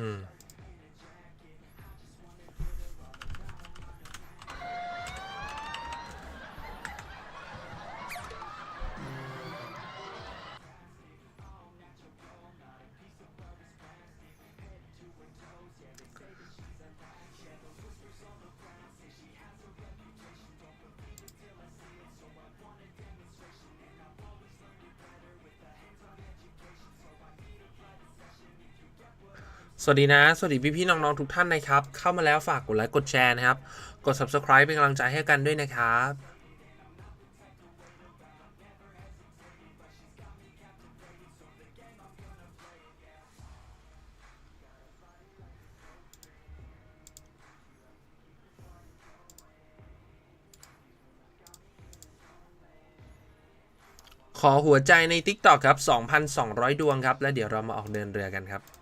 อื สวัสดีนะ สวัสดีพี่ๆน้องๆทุกท่านนะครับ เข้ามาแล้วฝากกดไลค์กดแชร์นะครับ กด subscribe เป็นกำลังใจให้กันด้วยนะครับ ขอหัวใจใน TikTok ครับ 2,200 ดวงครับ แล้วเดี๋ยวเรามาออกเดินเรือกันครับ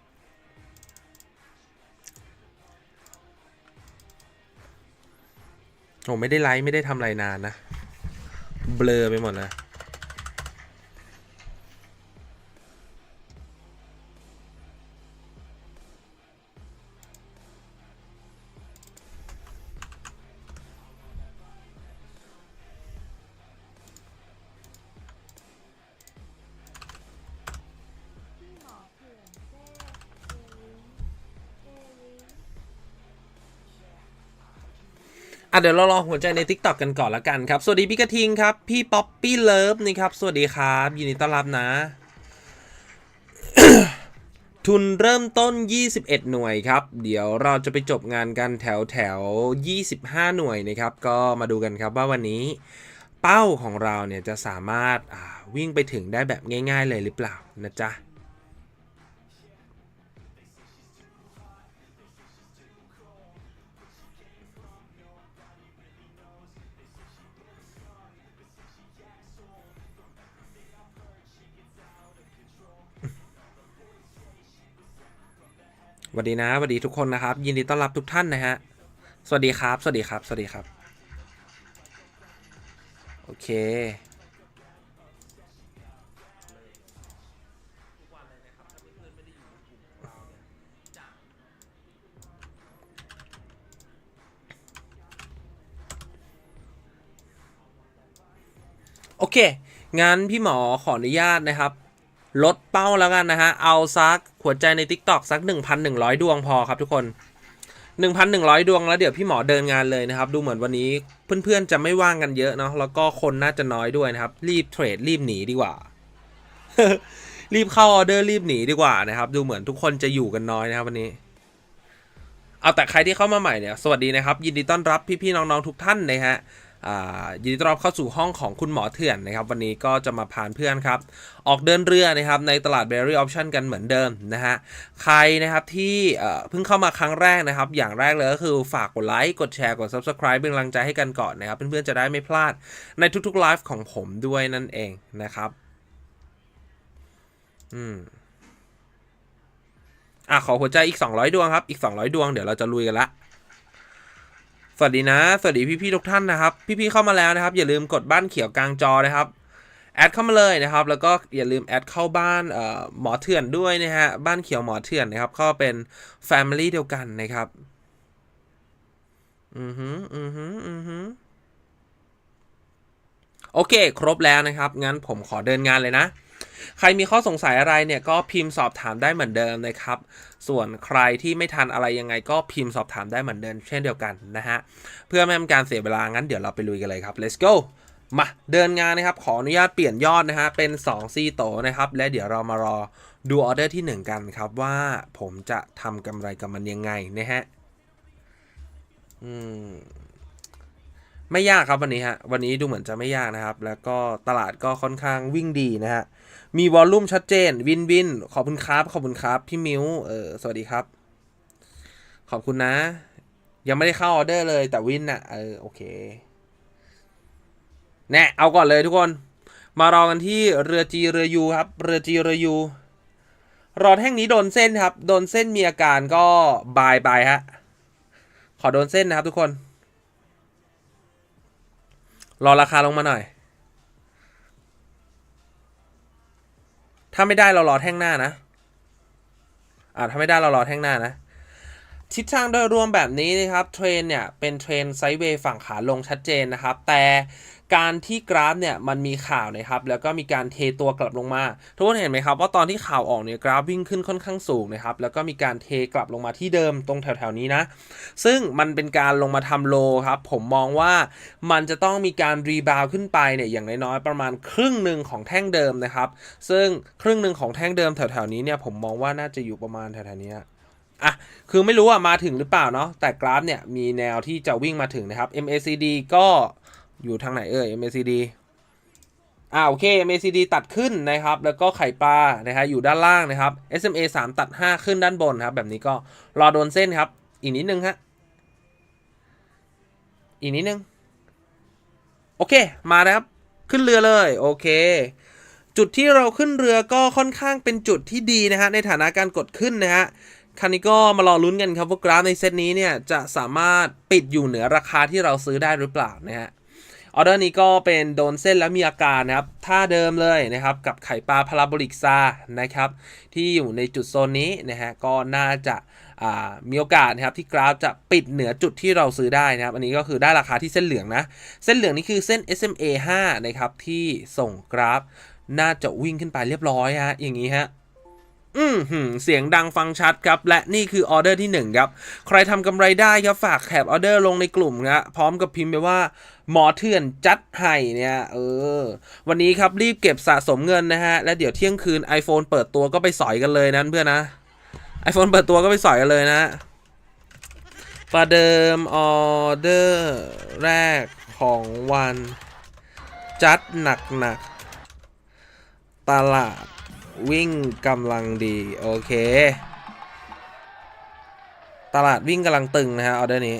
ผมไม่ได้ไลฟ์ไม่ได้ทำอะไรนานนะ เบลอไปหมดนะ เดี๋ยวเรารอหัวใจใน TikTok กันก่อนละกันครับ สวัสดีพี่กระทิงครับ พี่ป๊อปปี้เลิฟนี่ครับ สวัสดีครับ ยินดีต้อนรับนะ ทุนเริ่มต้น 21 หน่วยครับ เดี๋ยวเราจะไปจบงานกันแถวแถว 25 หน่วยนะครับ ก็มาดูกันครับว่าวันนี้เป้าของเราเนี่ยจะสามารถาวิ่งไปถึงได้แบบง่าย ๆ เลยหรือเปล่านะจ๊ะ วัสดีนะสวัสดีทุกคนนะครับ ยินดีต้อนรับทุกท่านนะฮะสวัสดีครับ สวัสดีครับ สวัสดีครับ โอเค โอเค งั้นพี่หมอขออนุญาตนะครับ ลดเป้าแล้วกันนะฮะ เอาซักหัวใจใน TikTok สัก 1,100 ดวงพอครับทุกคน 1,100 ดวงแล้วเดี๋ยวพี่หมอเดินงานเลยนะครับ ดูเหมือนวันนี้เพื่อนๆจะไม่ว่างกันเยอะเนาะแล้วก็คนน่าจะน้อยด้วยนะครับ รีบเทรดรีบหนีดีกว่า รีบเข้าออเดอร์รีบหนีดีกว่านะครับ ดูเหมือนทุกคนจะอยู่กันน้อยนะครับวันนี้เอาแต่ใครที่เข้ามาใหม่เนี่ยสวัสดีนะครับ ยินดีต้อนรับพี่ๆน้องๆทุกท่านนะฮะ ยินดีต้อนรับเข้าสู่ห้องของคุณหมอเถื่อนนะครับ วันนี้ก็จะมาพานเพื่อนครับ ออกเดินเรือนะครับในตลาด Berry Option กันเหมือนเดิมนะฮะใครนะครับที่เอ่อเพิ่งเข้ามาครั้งแรกนะครับ อย่างแรกเลยก็คือฝากกดไลค์กดแชร์กด Subscribe เป็นกำลังใจให้กันก่อนนะครับ เพื่อนๆจะได้ไม่พลาดในทุกๆไลฟ์ของผมด้วยนั่นเองนะครับอืมอะขอหัวใจอีก 200 ดวงครับ อีก 200 ดวง เดี๋ยวเราจะลุยกันละ สวัสดีนะ สวัสดีพี่ๆทุกท่านนะครับ พี่ๆเข้ามาแล้วนะครับ อย่าลืมกดบ้านเขียวกลางจอนะครับแอดเข้ามาเลยนะครับ แล้วก็อย่าลืมแอดเข้าบ้านหมอเถื่อนด้วยนะฮะบ้านเขียวหมอเถื่อนนะครับก็เป็น Family เดียวกันนะครับอือหืออือหืออือหือโอเค ครบแล้วนะครับ งั้นผมขอเดินงานเลยนะ ใครมีข้อสงสัยอะไรเนี่ยก็พิมพ์สอบถามได้เหมือนเดิมนะครับ ส่วนใครที่ไม่ทันอะไรยังไงก็พิมพ์สอบถามได้เหมือนเดิมเช่นเดียวกันนะฮะ เพื่อไม่ให้เป็นการเสียเวลางั้นเดี๋ยวเราไปลุยกันเลยครับ let's go มาเดินงานนะครับ ขออนุญาตเปลี่ยนยอดนะฮะ เป็น2ซีโตนะครับ และเดี๋ยวเรามารอดูออเดอร์ที่ 1 กันครับว่าผมจะทำกำไรกับมันยังไงนะฮะ อืม ไม่ยากครับวันนี้ฮะ วันนี้ดูเหมือนจะไม่ยากนะครับ แล้วก็ตลาดก็ค่อนข้างวิ่งดีนะฮะ มีวอลลุ่มชัดเจน วินวิน ขอบคุณครับ ขอบคุณครับ พี่มิวเออ สวัสดีครับ ขอบคุณนะ ยังไม่ได้เข้าออเดอร์เลยแต่วินน่ะเออ โอเค แน่เอาก่อนเลยทุกคน มารอกันที่เรือจีเรือยูครับ เรือจีเรือยูรอแท่งนี้โดนเส้นครับ โดนเส้นมีอาการก็บายบายฮะ ขอโดนเส้นนะครับทุกคน รอราคาลงมาหน่อย ถ้าไม่ได้เรารอแท่งหน้านะอ่าถ้าไม่ได้เรารอแท่งหน้านะ ทิศทางโดยรวมแบบนี้นะครับ เทรนเนี่ย เป็นเทรนไซด์เวย์ฝั่งขาลงชัดเจนนะครับ แต่ การที่กราฟเนี่ยมันมีข่าวนะครับแล้วก็มีการเทตัวกลับลงมา ทุกคนเห็นไหมครับว่าตอนที่ข่าวออกเนี่ยกราฟวิ่งขึ้นค่อนข้างสูงนะครับแล้วก็มีการเทกลับลงมาที่เดิมตรงแถวๆนี้นะซึ่งมันเป็นการลงมาทำโลครับผมมองว่ามันจะต้องมีการรีบาวขึ้นไปเนี่ยอย่างน้อยๆประมาณครึ่งหนึ่งของแท่งเดิมนะครับซึ่งครึ่งหนึ่งของแท่งเดิมแถวๆนี้เนี่ยผมมองว่าน่าจะอยู่ประมาณแถวๆนี้อะ คือไม่รู้ว่ามาถึงหรือเปล่าเนาะ แต่กราฟเนี่ยมีแนวที่จะวิ่งมาถึงนะครับ MACD ก็ อยู่ทางไหนเอ่ย MACD อ่าโอเค MACD ตัดขึ้นนะครับ แล้วก็ไข่ปลานะฮะอยู่ด้านล่างนะครับ SMA 3 ตัด 5 ขึ้นด้านบนครับ แบบนี้ก็รอโดนเส้นครับ อีกนิดนึงฮะ อีกนิดนึง โอเค มานะครับ ขึ้นเรือเลย โอเค จุดที่เราขึ้นเรือก็ค่อนข้างเป็นจุดที่ดีนะฮะ ในฐานะการกดขึ้นนะฮะคันนี้ก็มารอลุ้นกันครับว่ากราฟในเซตนี้เนี่ยจะสามารถปิดอยู่เหนือราคาที่เราซื้อได้หรือเปล่านะฮะ ออเดอร์นี้ก็เป็นโดนเส้นแล้วมีอาการนะครับ ท่าเดิมเลยนะครับ กับไข่ปลาพาราโบลิกซานะครับ ที่อยู่ในจุดโซนนี้นะฮะ ก็น่าจะามีโอกาสนะครับที่กราฟจะปิดเหนือจุดที่เราซื้อได้นะครับ อันนี้ก็คือได้ราคาที่เส้นเหลืองนะ เส้นเหลืองนี่คือเส้น SMA 5นะครับ ที่ส่งกราฟ น่าจะวิ่งขึ้นไปเรียบร้อยฮะ อย่างนี้ฮะ อืมหืมเสียงดังฟังชัดครับ และนี่คือออเดอร์ที่ 1 ครับ ใครทำกำไรได้ครับฝากแคปออเดอร์ลงในกลุ่มนะพร้อมกับพิมพ์ไปว่า หมอเถื่อนจัดให้เนี่ย เออ วันนี้ครับรีบเก็บสะสมเงินนะฮะ และเดี๋ยวเที่ยงคืน iPhone เปิดตัวก็ไปสอยกันเลยนะเพื่อนนะ iPhone เปิดตัวก็ไปสอยกันเลยนะประเดิมออเดอร์แรกของวัน จัดหนักๆตลาด วิ่งกำลังดี โอเค ตลาดวิ่งกำลังตึงนะฮะออเดอร์นี้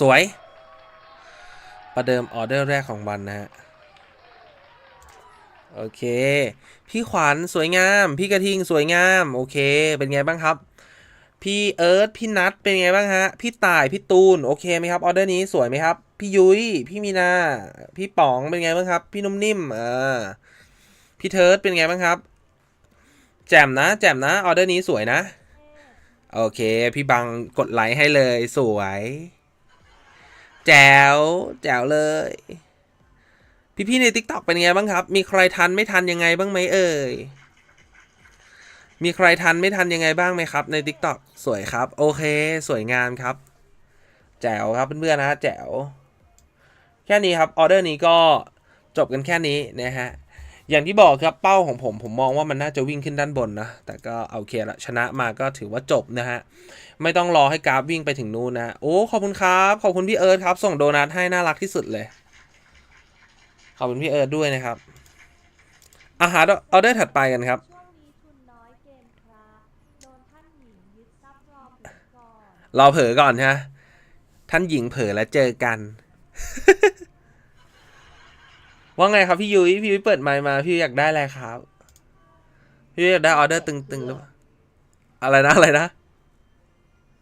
สวย ประเดิมออเดอร์แรกของวันนะฮะ โอเค พี่ขวัญสวยงาม พี่กระทิงสวยงาม โอเค เป็นไงบ้างครับ พี่เอิร์ธพี่นัทเป็นไงบ้างฮะ พี่ต่าย พี่ตูน โอเคไหมครับออเดอร์นี้สวยไหมครับ พี่ยุ้ยพี่มีนา พี่ป๋องเป็นไงบ้างครับ พี่นุ่มนิ่มอ่าพี่เทิร์ดเป็นไงบ้างครับ แจ่มนะ แจ่มนะออเดอร์นี้สวยนะ โอเค พี่บังกดไลค์ให้เลยสวย แจ๋วแจ๋วเลย พี่ๆใน TikTok เป็นไงบ้างครับ มีใครทันไม่ทันยังไงบ้างไหมเอ่ยมีใครทันไม่ทันยังไงบ้างไหมครับ ใน TikTok สวยครับ โอเค สวยงามครับ แจ๋วครับเพื่อนๆนะแจ๋ว แค่นี้ครับออเดอร์นี้ก็จบกันแค่นี้นะฮะอย่างที่บอกครับเป้าของผมผมมองว่ามันน่าจะวิ่งขึ้นด้านบนนะ แต่ก็โอาเคละชนะมาก็ถือว่าจบนะฮะ ไม่ต้องรอให้กราฟวิ่งไปถึงนู่นนะ โอ้ขอบคุณครับ ขอบคุณพี่เอิร์ธครับ ส่งโดนัทให้น่ารักที่สุดเลย ขอบคุณพี่เอิร์ธด้วยนะครับ อาหารออเดอร์ถัดไปกันครับ เรานหญิงยึดทรัพย์รอเผลอก่อนรอเผลอก่อนฮะท่านหญิงเผลอแล้วเจอกัน ว่าไงครับพี่ยุ้ยพี่ยุ้ยเปิดไมค์มาพี่อยากได้อะไรครับ พี่ยุ้ยอยากได้ออเดอร์ตึงๆหรือเปล่าอะไรนะอะไรนะ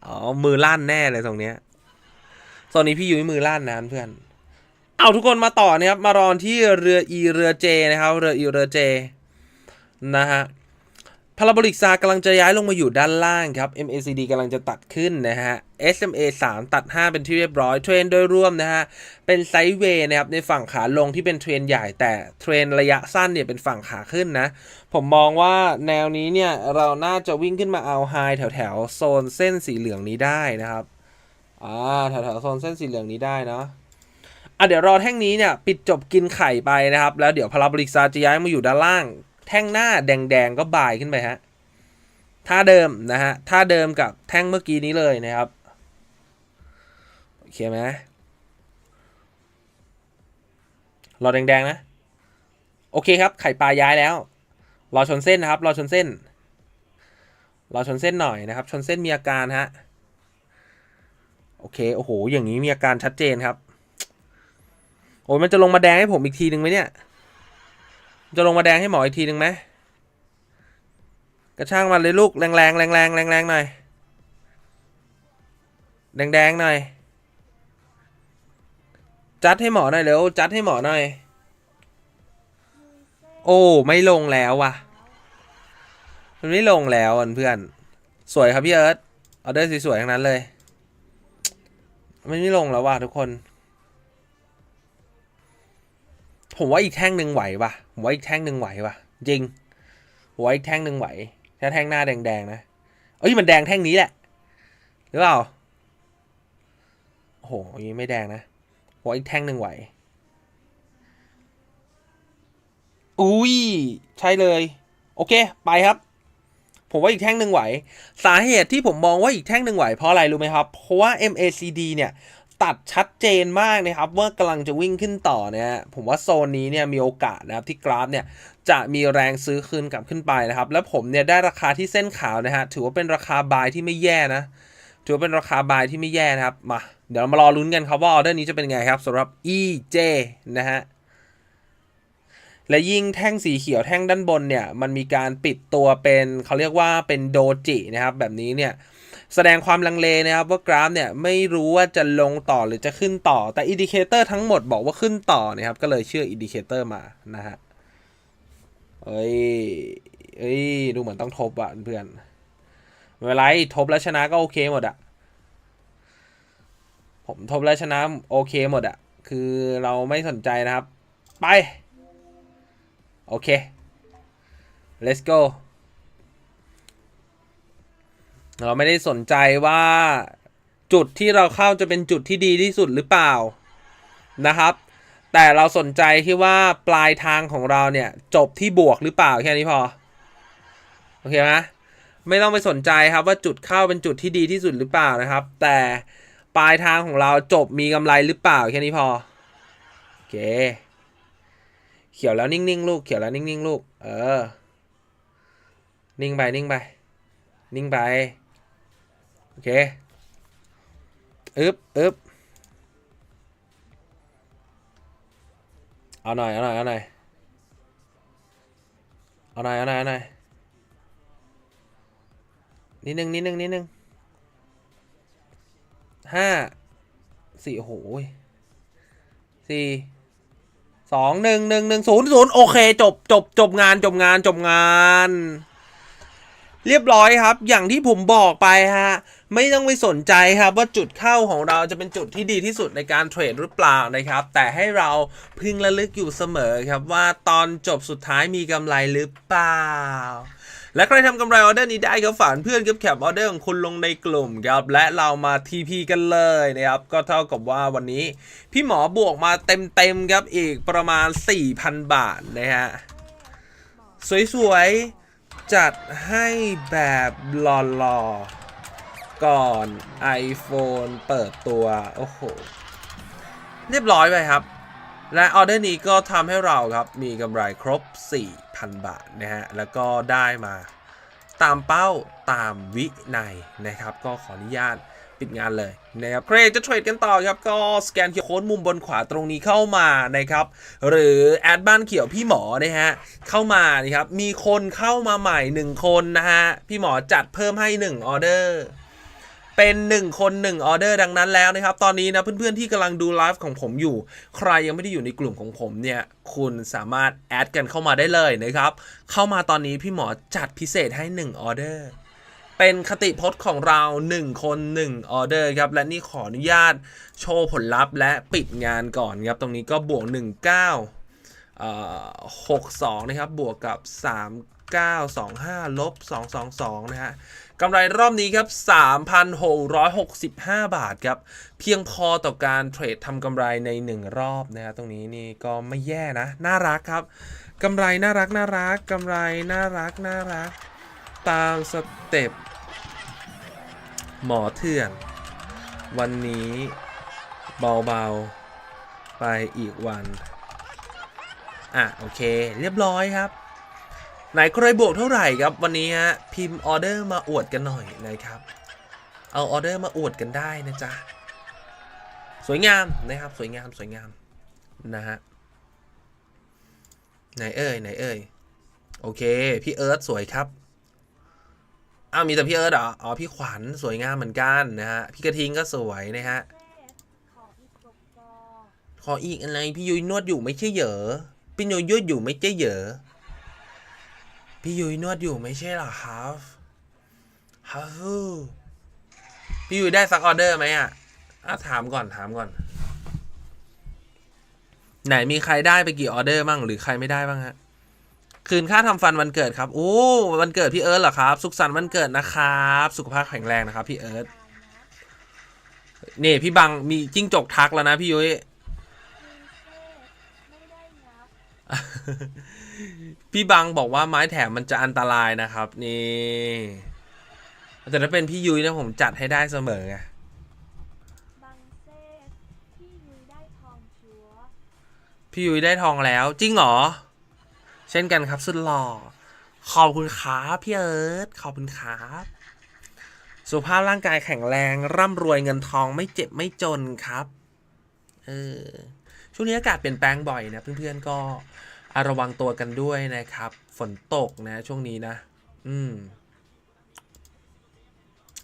อ๋อมือลั่นแน่เลยตรงเนี้ยตอนนี้พี่ยุ้ยมือลั่นนะเพื่อน เอาทุกคนมาต่อนะครับ มารอนที่เรืออีเรือเจนะครับ เรืออีเรือเจ นะฮะ พาราโบลิกซากำลังจะย้ายลงมาอยู่ด้านล่างครับ MACD กำลังจะตัดขึ้นนะฮะ SMA 3 ตัด 5 เป็นที่เรียบร้อย เทรนโดยรวมนะฮะ เป็นไซด์เวย์นะครับ ในฝั่งขาลงที่เป็นเทรนใหญ่แต่เทรนระยะสั้นเนี่ยเป็นฝั่งขาขึ้นนะ ผมมองว่าแนวนี้เนี่ย เราน่าจะวิ่งขึ้นมาเอาไฮแถวแถวโซนเส้นสีเหลืองนี้ได้นะครับอ่าแถวแถวโซนเส้นสีเหลืองนี้ได้เนาะอะเดี๋ยวรอแท่งนี้เนี่ยปิดจบกินไข่ไปนะครับ แล้วเดี๋ยวพาราโบลิกซาจะย้ายมาอยู่ด้านล่าง แท่งหน้าแดงๆก็บ่ายขึ้นไปฮะท่าเดิมนะฮะท่าเดิมกับแท่งเมื่อกี้นี้เลยนะครับโอเคไหมรอแดงๆนะ โอเคครับ ไข่ปลาย้ายแล้ว รอชนเส้นนะครับ รอชนเส้น รอชนเส้นหน่อยนะครับ ชนเส้นมีอาการฮะ โอเค โอ้โห อย่างนี้มีอาการชัดเจนครับ โอ้ยมันจะลงมาแดงให้ผมอีกทีหนึ่งไหมเนี่ย จะลงมาแดงให้หมออีกทีหนึ่งไหมกระช่างมันเลยลูกแรงแรงแรงแรงแรงแรงหน่อยแดงแดงหน่อย จัดให้หมอหน่อยเร็วจัดให้หมอหน่อย โอ้ไม่ลงแล้วว่ะ มันไม่ลงแล้วเพื่อน สวยครับพี่เอิร์ธออเดอร์สวยๆทั้งนั้นเลยมันไม่ลงแล้วว่ะทุกคน ผมว่าอีกแท่งหนึ่งไหวว่ะ ผมว่าอีกแท่งหนึ่งไหวว่ะจริงผมว่าอีกแท่งหนึ่งไหวถ้าแท่งหน้าแดงๆนะเอ้ยมันแดงแท่งนี้แหละหรือเปล่าโอ้โหยางไม่แดงนะผมว่าอีกแท่งหนึ่งไหวอุ้ยใช่เลย โอเค ไปครับ ผมว่าอีกแท่งหนึ่งไหว สาเหตุที่ผมมองว่าอีกแท่งหนึ่งไหวเพราะอะไรรู้ไหมครับ เพราะว่า MACD เนี่ย ตัดชัดเจนมากนะครับว่ากำลังจะวิ่งขึ้นต่อเนี่ยผมว่าโซนนี้เนี่ยมีโอกาสนะครับที่กราฟเนี่ยจะมีแรงซื้อคืนกลับขึ้นไปนะครับ แล้วผมเนี่ยได้ราคาที่เส้นขาวนะฮะถือว่าเป็นราคาบายที่ไม่แย่นะถือว่าเป็นราคาบายที่ไม่แย่นะครับมาเดี๋ยวเรามารอลุ้นกันครับว่าออเดอร์นี้จะเป็นไงครับสำหรับ EJ นะฮะและยิ่งแท่งสีเขียวแท่งด้านบนเนี่ยมันมีการปิดตัวเป็นเขาเรียกว่าเป็นโดจินะครับแบบนี้เนี่ย แสดงความลังเลนะครับว่ากราฟเนี่ยไม่รู้ว่าจะลงต่อหรือจะขึ้นต่อ แต่อินดิเคเตอร์ทั้งหมดบอกว่าขึ้นต่อนะครับ ก็เลยเชื่ออินดิเคเตอร์มานะฮะเอ้ยเอ้ยดูเหมือนต้องทบอะเพื่อนไม่เป็นไรทบแล้วชนะก็โอเคหมดอะผมทบแล้วชนะโอเคหมดอะคือเราไม่สนใจนะครับ ไป โอเค let's go เราไม่ได้สนใจว่าจุดที่เราเข้าจะเป็นจุดที่ดีที่สุดหรือเปล่านะครับ แต่เราสนใจที่ว่าปลายทางของเราเนี่ยจบที่บวกหรือเปล่าแค่นี้พอโอเคไหมไม่ต้องไปสนใจครับว่าจุดเข้าเป็นจุดที่ดีที่สุดหรือเปล่านะครับ แต่ปลายทางของเราจบมีกำไรหรือเปล่าแค่นี้พอโอเค เขียวแล้วนิ่งๆลูกเขียวแล้วนิ่งๆลูก เออ นิ่งไปนิ่งไป นิ่งไป โอเคอึบอึบเอาหน่อยเอาหน่อยเอาหน่อยเอาหน่อยเอาหน่อยเอาหน่อยนิดนึงนิดนึงนิดนึงห้าสี่โอ้โหยสี่สองหนึ่งหนึ่งหนึ่งศูนย์ศูนย์โอเค จบจบจบงานจบงานจบงาน เรียบร้อยครับ อย่างที่ผมบอกไปฮะ ไม่ต้องไปสนใจครับว่าจุดเข้าของเราจะเป็นจุดที่ดีที่สุดในการเทรดหรือเปล่านะครับ แต่ให้เราพึงระลึกอยู่เสมอครับว่าตอนจบสุดท้ายมีกำไรหรือเปล่า และใครทำกำไรออเดอร์นี้ได้ก็ฝากเพื่อนกับแคปออเดอร์ของคุณลงในกลุ่มครับและเรามา TP กันเลยนะครับก็เท่ากับว่าวันนี้ พี่หมอบวกมาเต็มๆครับอีกประมาณ 4,000 บาทนะฮะสวยๆจัดให้แบบหล่อๆ ก่อน iPhone เปิดตัว โอ้โห เรียบร้อยไปครับ และออเดอร์นี้ก็ทำให้เราครับ มีกำไรครบ 4,000 บาทนะฮะ แล้วก็ได้มาตามเป้าตามวินัยนะครับ ก็ขออนุญาตปิดงานเลยนะครับใครจะเทรดกันต่อครับ ก็สแกนเคียร์โค้ดมุมบนขวาตรงนี้เข้ามานะครับ หรือแอดบ้านเขียวพี่หมอนะฮะ เข้ามานะครับ มีคนเข้ามาใหม่ 1 คนนะฮะ พี่หมอจัดเพิ่มให้ 1 ออเดอร์ เป็น1คน1ออเดอร์ดังนั้นแล้วนะครับ ตอนนี้นะเพื่อนๆที่กำลังดูไลฟ์ของผมอยู่ ใครยังไม่ได้อยู่ในกลุ่มของผมเนี่ย คุณสามารถแอดกันเข้ามาได้เลยนะครับ เข้ามาตอนนี้พี่หมอจัดพิเศษให้1ออเดอร์เป็นคติพจน์ของเรา 1 คน 1 ออเดอร์ครับ และนี่ขออนุญาตโชว์ผลลัพธ์และปิดงานก่อนครับ ตรงนี้ก็บวก 19เอ่อ62 นะครับ บวกกับ 3925 ลบ 222 นะฮะ กำไรรอบนี้ครับ 3,665 บาทครับ เพียงพอต่อการเทรดทำกำไรใน 1 รอบนะฮะตรงนี้นี่ก็ไม่แย่นะ น่ารักครับกำไรน่ารักน่ารักกำไรน่ารักน่ารัก ตามสเต็ปหมอเถื่อน วันนี้เบาๆ ไปอีกวัน อะ โอเค เรียบร้อยครับ ไหนใครบวกเท่าไหร่ครับวันนี้ฮะพิมพ์ออเดอร์มาอวดกันหน่อยนะครับ เอาออเดอร์มาอวดกันได้นะจ๊ะสวยงามนะครับสวยงามสวยงามนะฮะไหนเอ่ยไหนเอ่ยโอเค พี่เอิร์ธสวยครับอ้าวมีแต่พี่เอิร์ธเหรออ๋อพี่ขวัญสวยงามเหมือนกันนะฮะพี่กระทิงก็สวยนะฮะขออีกอะไรพี่ยุ้ยนวดอยู่ไม่ใช่เหรอพี่ยุ้ยยุดอยู่ไม่ใช่เหรอ พี่ยุ้ยนวดอยู่ไม่ใช่หรอครับฮัลพี่ยุ้ยได้สักออเดอร์ไหมอะอะถามก่อนถามก่อน ไหนมีใครได้ไปกี่ออเดอร์บ้างหรือใครไม่ได้บ้างฮะคืนค่าทำฟันวันเกิดครับโอ้วันเกิดพี่เอิร์ธเหรอครับ สุขสันต์วันเกิดนะครับ สุขภาพแข็งแรงนะครับ พี่เอิร์ธนี่พี่บังมีจิ้งจกทักแล้วนะพี่ยุ้ย พี่บังบอกว่าไม้แถมมันจะอันตรายนะครับ นี่แต่ถ้าเป็นพี่ยุ้ยนะผมจัดให้ได้เสมอไงบังเซตพี่ยุ้ยได้ทองชัวพี่ยุ้ยได้ทองแล้ว จริงเหรอ เช่นกันครับสุดหล่อขอบคุณครับพี่เอิร์ธขอบคุณครับสุขภาพร่างกายแข็งแรงร่ำรวยเงินทองไม่เจ็บไม่จนครับ เออ ช่วงนี้อากาศเปลี่ยนแปลงบ่อยนะเพื่อนๆก็ อะระวังตัวกันด้วยนะครับ ฝนตกนะช่วงนี้นะ อืม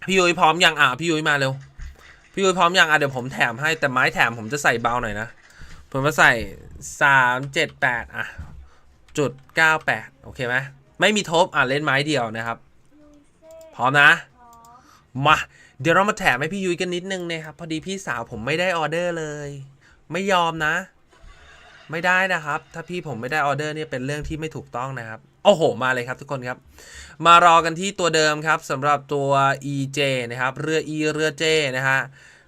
พี่ยุ้ยพร้อมยังอะพี่ยุ้ยมาเร็ว พี่ยุ้ยพร้อมยังอะเดี๋ยวผมแถมให้แต่ไม้แถมผมจะใส่เบาหน่อยนะ ผมจะใส่สามเจ็ดแปดอะ จุดเก้าแปดโอเคไหมไม่มีทบอะเล่นไม้เดียวนะครับ พร้อมนะมมาเดี๋ยวเรามาแถมให้พี่ยุ้ยกันนิดนึงนะครับ พอดีพี่สาวผมไม่ได้ออเดอร์เลย ไม่ยอมนะ ไม่ได้นะครับ ถ้าพี่ผมไม่ได้ออเดอร์เนี่ยเป็นเรื่องที่ไม่ถูกต้องนะครับ โอ้โห มาเลยครับทุกคนครับ มารอกันที่ตัวเดิมครับสำหรับตัว EJ นะครับ เรือ E เรือ J นะฮะ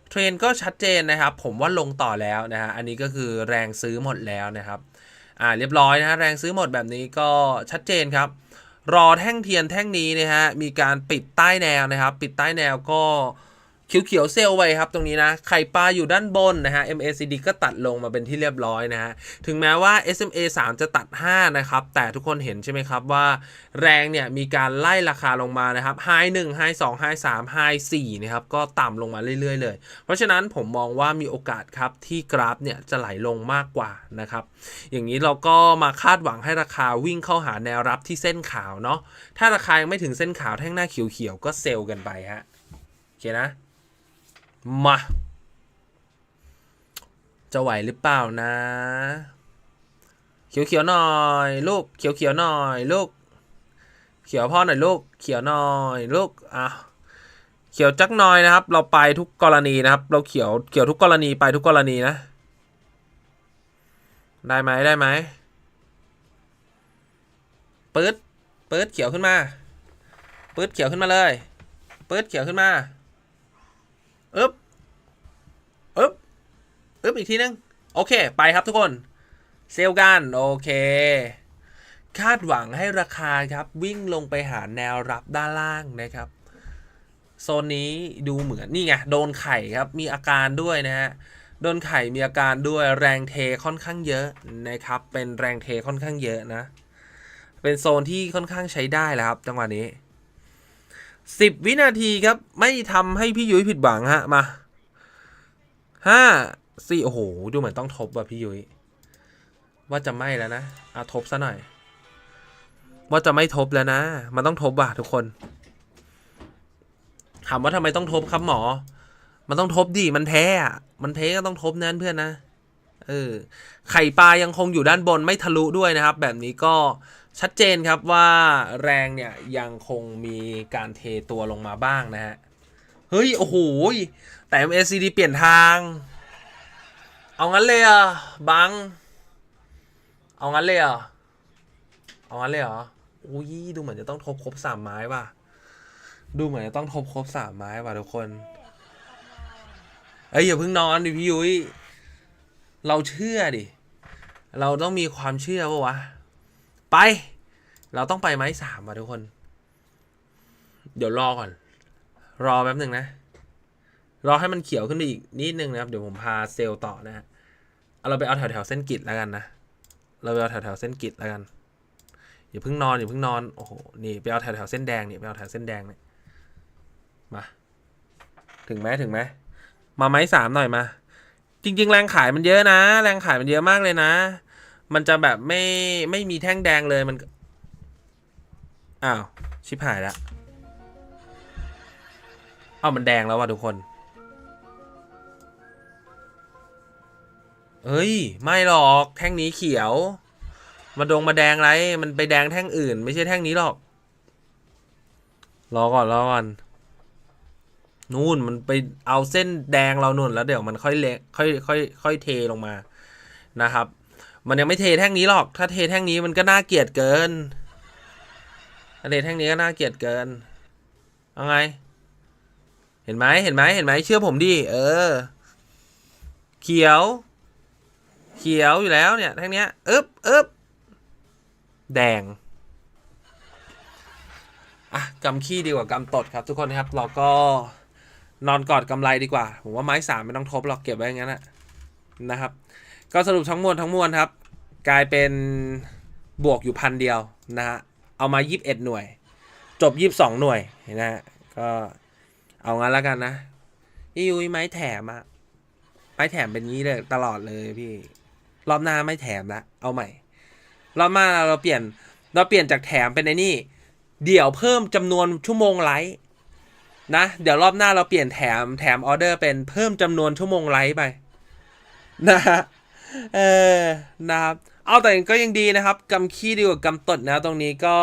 เทรนก็ชัดเจนนะครับ ผมว่าลงต่อแล้วนะฮะ อันนี้ก็คือแรงซื้อหมดแล้วนะครับ อ่า เรียบร้อยนะฮะ แรงซื้อหมดแบบนี้ก็ชัดเจนครับ รอแท่งเทียนแท่งนี้นะฮะ มีการปิดใต้แนวนะครับ ปิดใต้แนวก็ เขียวๆเซลไว้ครับตรงนี้นะ ไข่ปลาอยู่ด้านบนนะฮะ MACD ก็ตัดลงมาเป็นที่เรียบร้อยนะฮะ ถึงแม้ว่า SMA 3 จะตัด 5 นะครับ แต่ทุกคนเห็นใช่ไหมครับว่า แรงเนี่ยมีการไล่ราคาลงมานะครับ High 1 High 2 High 3 High 4นะครับ ก็ต่ำลงมาเรื่อยๆเลย เพราะฉะนั้นผมมองว่ามีโอกาสครับที่กราฟเนี่ยจะไหลลงมากกว่านะครับ อย่างนี้เราก็มาคาดหวังให้ราคาวิ่งเข้าหาแนวรับที่เส้นขาวเนาะ ถ้าราคายังไม่ถึงเส้นขาวแท่งหน้าเขียวๆก็เซลกันไปฮะโอเคนะ มา จะไหวหรือเปล่านะ เขียวๆหน่อย ลูก เขียวๆหน่อย ลูก เขียวพ่อหน่อยลูก เขียวหน่อย ลูก อะ เขียวจักหน่อยนะครับ เราไปทุกกรณีนะครับ เราเขียวเขียวทุกกรณีไปทุกกรณีนะ ได้ไหมได้ไหมปื๊ดปื๊ดเขียวขึ้นมาปื๊ดเขียวขึ้นมาเลยปื๊ดเขียวขึ้นมา อึ๊บอึ๊บอึ๊บอีกทีนึง โอเค ไปครับทุกคน เซลล์กันโอเค คาดหวังให้ราคาครับ วิ่งลงไปหาแนวรับด้านล่างนะครับ โซนนี้ดูเหมือน นี่ไง โดนไข่ครับ มีอาการด้วยนะฮะ โดนไข่มีอาการด้วยแรงเทค่อนข้างเยอะนะครับ เป็นแรงเทค่อนข้างเยอะนะ เป็นโซนที่ค่อนข้างใช้ได้แล้วครับจังหวะนี้ 10 วินาทีครับ ไม่ทำให้พี่ยุ้ยผิดหวังฮะ มาห้าสี่โอ้โห ดูเหมือนต้องทบว่ะพี่ยุ้ยว่าจะไม่แล้วนะอะทบซะหน่อย ว่าจะไม่ทบแล้วนะ มันต้องทบว่ะทุกคนถามว่าทำไมต้องทบครับหมอ มันต้องทบดิมันแท้อะมันแท้ก็ต้องทบนั่นเพื่อนนะเออไข่ปลายังคงอยู่ด้านบนไม่ทะลุด้วยนะครับ แบบนี้ก็ชัดเจนครับว่าแรงเนี่ยยังคงมีการเทตัวลงมาบ้างนะฮะ เฮ้ย โอ้โห แต่ MACD เปลี่ยนทาง เอางั้นเลยอะบัง เอางั้นเลยอะเอางั้นเลยเหรออุ้ยดูเหมือนจะต้องทบครบสามไม้ว่ะ ดูเหมือนจะต้องทบครบสามไม้ว่ะทุกคน เอ้ยอย่าเพิ่งนอนดิพี่ยุ้ย เราเชื่อดิ เราต้องมีความเชื่อปะวะ ไป เราต้องไปไม้สามว่ะทุกคน เดี๋ยวรอก่อน รอแป๊บหนึ่งนะ รอให้มันเขียวขึ้นไปอีกนิดนึงนะครับ เดี๋ยวผมพาเซลล์ต่อนะฮะเอาเราไปเอาแถวแถวเส้นกิดแล้วกันนะ เราไปเอาแถวแถวเส้นกิดแล้วกันอย่าเพิ่งนอนอย่าเพิ่งนอน โอ้โห นี่ไปเอาแถวแถวเส้นแดงนี่ไปเอาแถวเส้นแดงเนี่ยมา ถึงไหมถึงไหมมาไม้สามหน่อยมา จริง ๆ แรงขายมันเยอะนะ แรงขายมันเยอะมากเลยนะ มันจะแบบไม่ไม่มีแท่งแดงเลยมัน อ้าว ชิบหายแล้วอ้าวมันแดงแล้วว่ะทุกคนเฮ้ย ไม่หรอกแท่งนี้เขียว มาดงมาแดงไร มันไปแดงแท่งอื่น ไม่ใช่แท่งนี้หรอก รอก่อนรอก่อนนู่นมันไปเอาเส้นแดงเรานุ่นแล้วเดี๋ยวมันค่อยเละค่อยค่อยค่อยเทลงมานะครับ มันยังไม่เทแท่งนี้หรอก ถ้าเทแท่งนี้มันก็น่าเกลียดเกินถ้าเทแท่งนี้ก็น่าเกลียดเกินเอาไง เห็นไหมเห็นไหมเห็นไหมเชื่อผมดิ เออ เขียว เขียวอยู่แล้วเนี่ยแท่งเนี้ยอึ๊บอึ๊บแดงอะกำขี้ดีกว่ากำตดครับทุกคนครับ เราก็นอนกอดกำไรดีกว่า ผมว่าไม้สามไม่ต้องทบหรอกเก็บไว้อย่างนั้นนะนะครับ ก็สรุปทั้งมวลทั้งมวลครับ กลายเป็นบวกอยู่พันเดียวนะฮะ เอามา 21 หน่วย จบ 22 หน่วยนะฮะ ก็เอางั้นแล้วกันนะพี่ยุ้ยไม้แถมอะไม้แถมเป็นงี้เลยตลอดเลยพี่ รอบหน้าไม่แถมละเอาใหม่ รอบหน้าเราเปลี่ยนเราเปลี่ยนจากแถมเป็นไอ้นี่ เดี๋ยวเพิ่มจำนวนชั่วโมงไลฟ์นะ เดี๋ยวรอบหน้าเราเปลี่ยนแถมแถมออเดอร์เป็นเพิ่มจำนวนชั่วโมงไลฟ์ไปนะฮะเออนะครับ เอาแต่ก็ยังดีนะครับกำขี้ดีกว่ากำตดนะตรงนี้ก็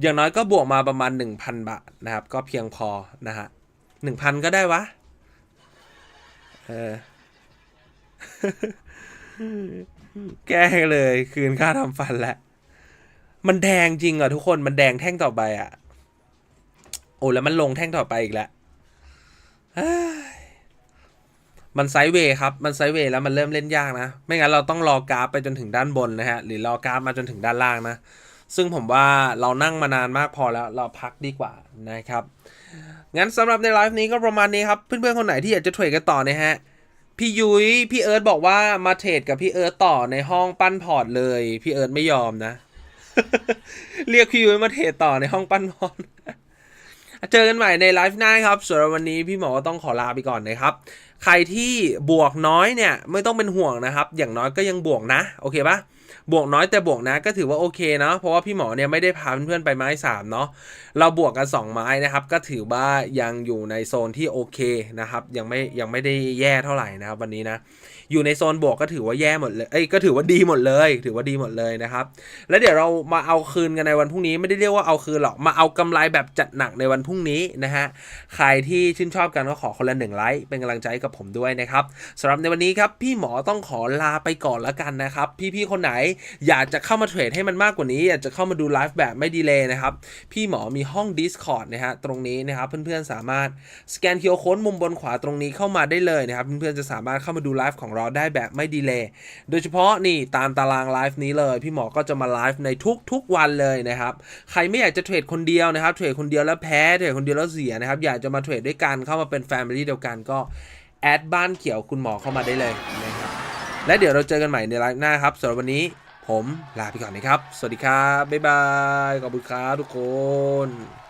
อย่างน้อยก็บวกมาประมาณ 1,000 บาทนะครับ ก็เพียงพอนะฮะหนึ่งพันก็ได้วะ เออ แก้เลยคืนค่าทำฟันแล้วมันแดงจริงอะทุกคนมันแดงแท่งต่อไปอะ โอ้แล้วมันลงแท่งต่อไปอีกแล้ว มันไซด์เวย์ครับ มันไซด์เวย์แล้วมันเริ่มเล่นยากนะ ไม่งั้นเราต้องรอกราฟไปจนถึงด้านบนนะฮะ หรือรอกราฟมาจนถึงด้านล่างนะ ซึ่งผมว่าเรานั่งมานานมากพอแล้ว เราพักดีกว่านะครับ งั้นสำหรับในไลฟ์นี้ก็ประมาณนี้ครับ เพื่อนๆคนไหนที่อยากจะเทรดกันต่อนะฮะ พี่ยุ้ย พี่เอิร์ธบอกว่ามาเทรดกับพี่เอิร์ธต่อในห้องปั้นพอร์ตเลย พี่เอิร์ธไม่ยอมนะ เรียกพี่ยุ้ยมาเทรดต่อในห้องปั้นพอร์ต เจอกันใหม่ในไลฟ์หน้าครับส่วนวันนี้พี่หมอก็ต้องขอลาไปก่อนนะครับ ใครที่บวกน้อยเนี่ยไม่ต้องเป็นห่วงนะครับ อย่างน้อยก็ยังบวกนะ โอเคปะบวกน้อยแต่บวกนะก็ถือว่าโอเคเนาะเพราะว่าพี่หมอเนี่ยไม่ได้พาเพื่อนๆไปไม้สามเนาะเราบวกกัน 2 ไม้นะครับ ก็ถือว่ายังอยู่ในโซนที่โอเคนะครับ ยังไม่ยังไม่ได้แย่เท่าไหร่นะครับวันนี้นะ อยู่ในโซนบวกก็ถือว่าแย่หมดเลยเอ้ยก็ถือว่าดีหมดเลย ถือว่าดีหมดเลยนะครับ แล้วเดี๋ยวเรามาเอาคืนกันในวันพรุ่งนี้ไม่ได้เรียกว่าเอาคืนหรอกมาเอากำไรแบบจัดหนักในวันพรุ่งนี้นะฮะใครที่ชื่นชอบกันก็ขอคนละหนึ่งไลค์เป็นกำลังใจกับผมด้วยนะครับสำหรับในวันนี้ครับพี่หมอต้องขอลาไปก่อนแล้วกันนะครับ พี่ๆคนไหนอยากจะเข้ามาเทรดให้มันมากกว่านี้ อยากจะเข้ามาดูไลฟ์แบบไม่ดีเลยนะครับ พี่หมอมีห้อง Discord นะฮะตรงนี้นะครับเพื่อนๆสามารถสแกน QR Code มุมบนขวาตรงนี้เข้ามาได้เลยนะครับเพื่อนๆจะสามารถเข้ามาดูไลฟ์ของเราได้แบบไม่ดีเลยโดยเฉพาะนี่ตามตารางไลฟ์นี้เลย พี่หมอก็จะมาไลฟ์ในทุกๆวันเลยนะครับ ใครไม่อยากจะเทรดคนเดียวนะครับ เทรดคนเดียวแล้วแพ้ เทรดคนเดียวแล้วเสียนะครับ อยากจะมาเทรดด้วยกันเข้ามาเป็นแฟมิลี่เดียวกันก็แอดบ้านเขียวคุณหมอเข้ามาได้เลยนะครับ และเดี๋ยวเราเจอกันใหม่ในไลฟ์หน้าครับสำหรับวันนี้ผมลาไปก่อนนะครับ สวัสดีครับ บ๊ายบาย ขอบคุณครับทุกคน